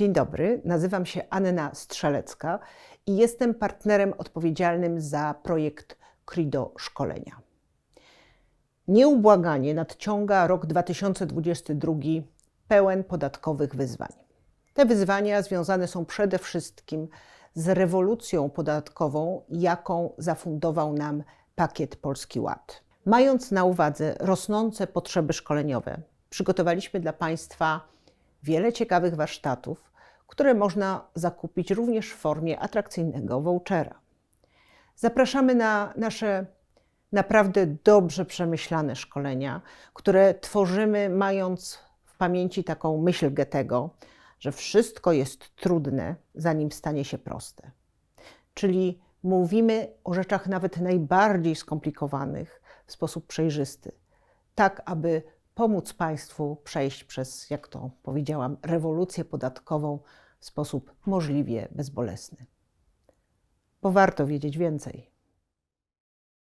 Dzień dobry, nazywam się Anna Strzelecka i jestem partnerem odpowiedzialnym za projekt Crido Szkolenia. Nieubłaganie nadciąga rok 2022 pełen podatkowych wyzwań. Te wyzwania związane są przede wszystkim z rewolucją podatkową, jaką zafundował nam pakiet Polski Ład. Mając na uwadze rosnące potrzeby szkoleniowe, przygotowaliśmy dla Państwa wiele ciekawych warsztatów, które można zakupić również w formie atrakcyjnego vouchera. Zapraszamy na nasze naprawdę dobrze przemyślane szkolenia, które tworzymy mając w pamięci taką myśl Goethego, że wszystko jest trudne, zanim stanie się proste. Czyli mówimy o rzeczach nawet najbardziej skomplikowanych w sposób przejrzysty, tak aby pomóc Państwu przejść przez, jak to powiedziałam, rewolucję podatkową w sposób możliwie bezbolesny. Bo warto wiedzieć więcej.